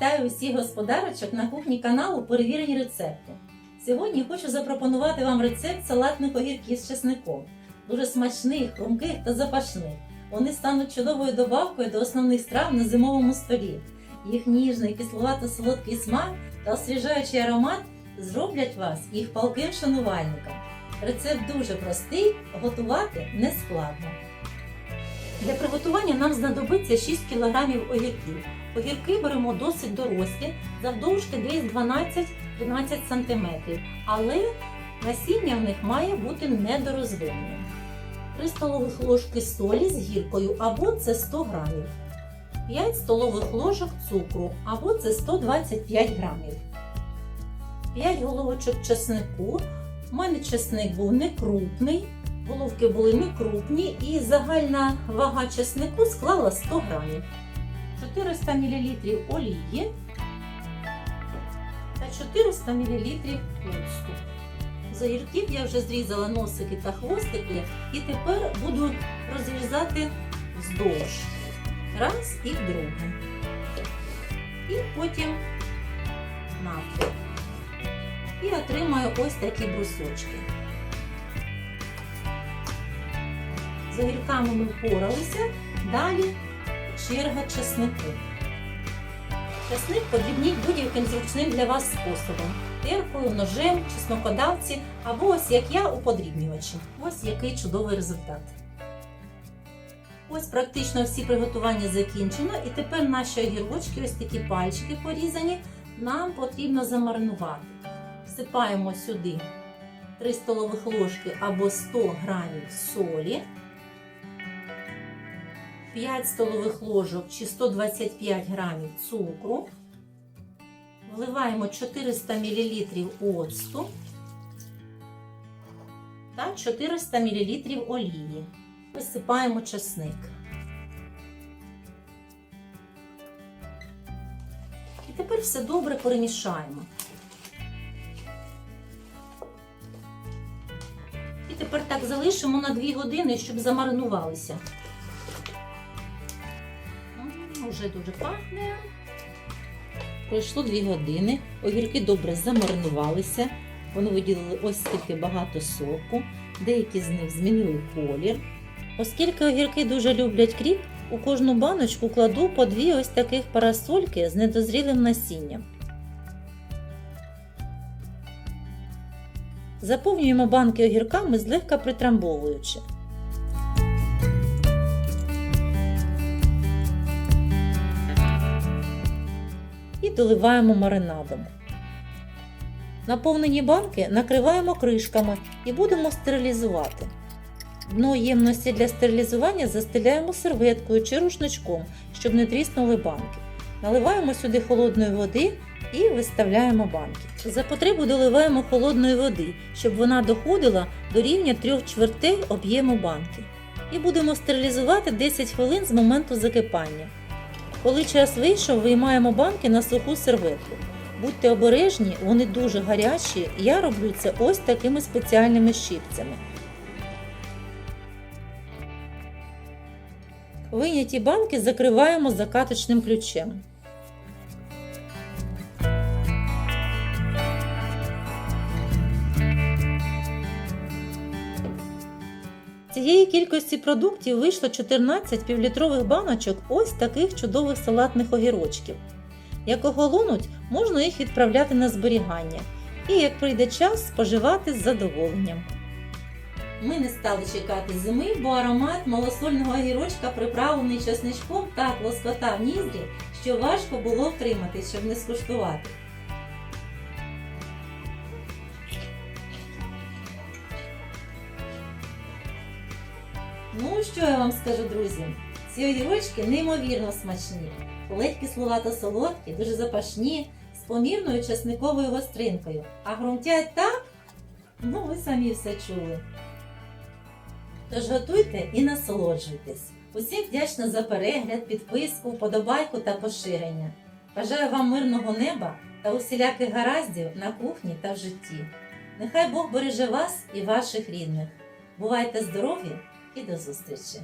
Вітаю усіх господарочок на кухні каналу Перевірені рецепти. Сьогодні хочу запропонувати вам рецепт салатних огірків з чесником. Дуже смачних, хрумких та запашних. Вони стануть чудовою добавкою до основних страв на зимовому столі. Їх ніжний, кисловато-солодкий смак та освіжаючий аромат зроблять вас їх палким шанувальником. Рецепт дуже простий, готувати не складно. Для приготування нам знадобиться 6 кг огірків. Огірки беремо досить дорослі, завдовжки десь 12-13 см, але насіння в них має бути недорозвиненим. 3 столових ложки солі з гіркою або це 100 грамів. 5 столових ложок цукру або це 125 грамів. 5 головочок чеснику. У мене чесник був не крупний, головки були не крупні і загальна вага чеснику склала 100 грамів. 400 мл олії та 400 мл оцту. З я вже зрізала носики та хвостики і тепер буду розрізати вздовж. Раз і вдруге. І потім навпіл. І отримаю ось такі брусочки. З огірками ми впоралися. Далі черга чеснику. Чесник подрібніть будь-яким зручним для вас способом. Теркою, ножем, чеснокодавці або ось як я у подрібнювачі. Ось який чудовий результат. Ось практично всі приготування закінчено. І тепер наші огірочки, ось такі пальчики порізані, нам потрібно замаринувати. Всипаємо сюди 3 столових ложки або 100 грамів солі. 5 столових ложок чи 125 грамів цукру, вливаємо 400 мл оцту та 400 мл олії. Висипаємо чесник. І тепер все добре перемішаємо. І тепер так залишимо на 2 години, щоб замаринувалися. Вже дуже пахне. Пройшло 2 години. Огірки добре замаринувалися. Вони виділили ось стільки багато соку. Деякі з них змінили колір. Оскільки огірки дуже люблять кріп, у кожну баночку кладу по дві ось таких парасольки з недозрілим насінням. Заповнюємо банки огірками злегка притрамбовуючи. І доливаємо маринадом. Наповнені банки накриваємо кришками і будемо стерилізувати. Дно ємності для стерилізування застеляємо серветкою чи рушничком, щоб не тріснули банки. Наливаємо сюди холодної води і виставляємо банки. За потребу доливаємо холодної води, щоб вона доходила до рівня 3 чвертей об'єму банки. І будемо стерилізувати 10 хвилин з моменту закипання. Коли час вийшов, виймаємо банки на суху серветку. Будьте обережні, вони дуже гарячі. Я роблю це ось такими спеціальними щипцями. Виняті банки закриваємо закаточним ключем. Цієї кількості продуктів вийшло 14 півлітрових баночок ось таких чудових салатних огірочків. Як оголонуть, можна їх відправляти на зберігання і, як прийде час, споживати з задоволенням. Ми не стали чекати зими, бо аромат малосольного огірочка приправлений чесничком так лоскотав ніздрі, що важко було втриматись, щоб не скуштувати. Ну, що я вам скажу, друзі? Ці огірочки неймовірно смачні, ледь кисловато солодкі, дуже запашні, з помірною чесниковою гостринкою. А грумтять так, ну ви самі все чули. Тож готуйте і насолоджуйтесь. Усім вдячна за перегляд, підписку, вподобайку та поширення. Бажаю вам мирного неба та усіляких гараздів на кухні та в житті. Нехай Бог береже вас і ваших рідних. Бувайте здорові! І до зустрічі!